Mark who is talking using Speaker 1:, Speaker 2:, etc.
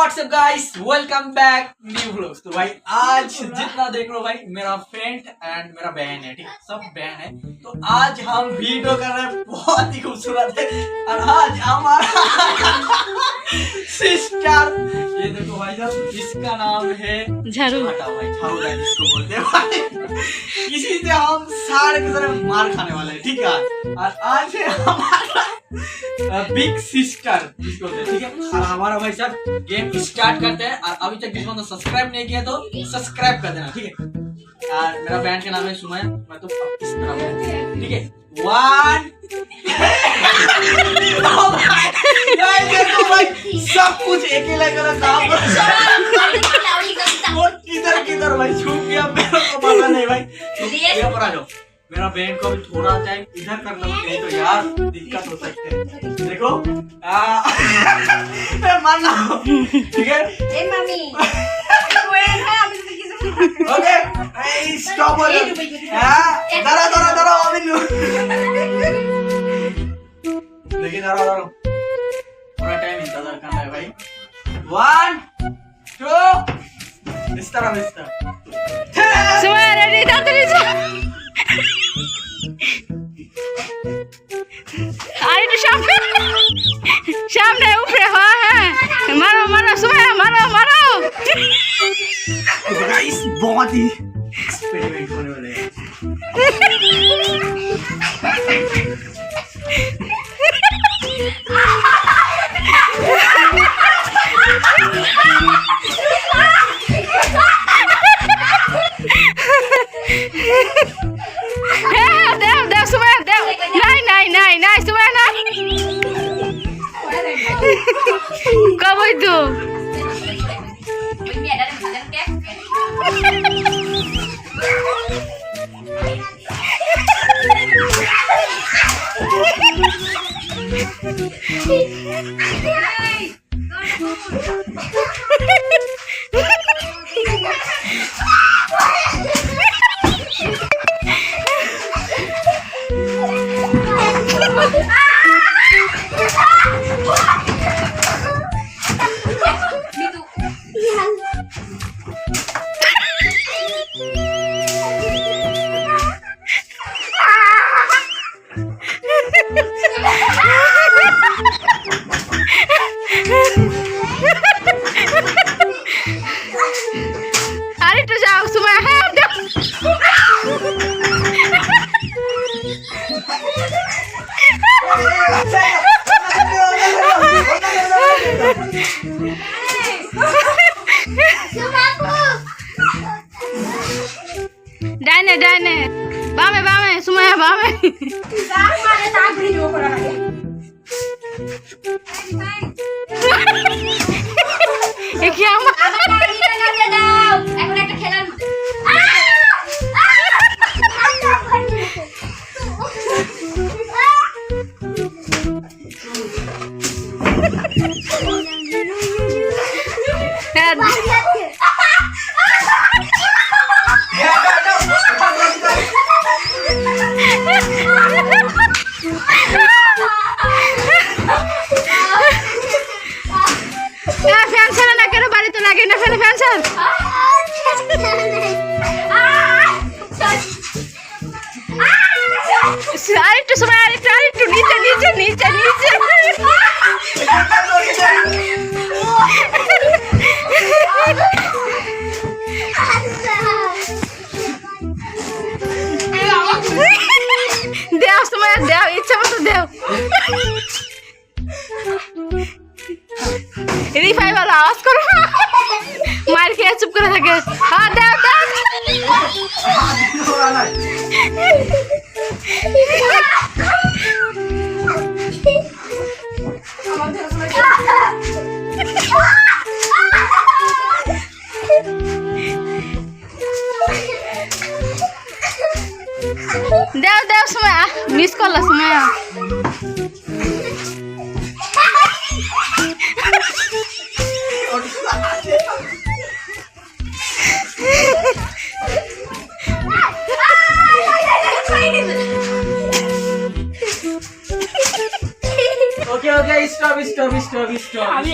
Speaker 1: What's up guys welcome back new vlogs तो भाई आज जितना देख लो भाई मेरा फ्रेंड एंड मेरा बहन है ठीक है? सब बहन है। तो आज हम वीडियो कर रहे हैं बहुत ही खूबसूरत है। और आज हमारा सिस्टर ये देखो भाई साहब इसका नाम है
Speaker 2: झाड़ू।
Speaker 1: हटाओ भाई झाड़ू लाइन इसको बोलते हैं भाई। इसी से हम सारे की तरह मार खाने वाले हैं ठीक है? और आज है हमारा बिग सिस्टर जिसको ठीक है? और हमारा भाई साहब गेम स्टार्ट करते हैं और अभी तक जिसको सब्सक्राइब नहीं किया तो सब्सक्राइब कर देना ठीक है? और मेरा बैंड का नाम है सुमय मैं तो इस तरह ठीक है? वन देखो भाई सब कुछ एक ही लगा काम और किधर किधर भाई छूट गया मेरे को पता नहीं भाई ये पर आ जाओ। मेरा बैंड को भी थोड़ा टाइम इधर कर लो नहीं तो यार दिक्कत हो सकती है। देखो ए माना ठीक है? ए मम्मी ओके स्टॉप हो जाओ दरा दरा दरा अमिन लेकिन दरा दरा थोड़ा टाइम इंतज़ार करना है भाई। वन टू इस तरह इस तरह
Speaker 2: सुबह रेडी था तेरे सामने ऊपर हवा है। मारो मारो सुबह मारो
Speaker 1: मारो। गाइस बहुत ही एक्सपेरिमेंट होने वाले हैं।
Speaker 2: Kamu itu. Ah! ডাইনে ডাইনে। বামে বামে সময় বামে। এ কি আমার? লাগে না ফ্যান ফ্যান আরেকটু সময় আরেকটু আরেকটু নিচে নিচে নিচে নিচে। রিফাই ভালো আওয়াজ করো। চুপ করে থাকে হ্যাঁ দেও দেও দেও দেও সময় মিস করলা সময়
Speaker 1: স্টপ স্টপ স্টপ স্টপ
Speaker 3: আমি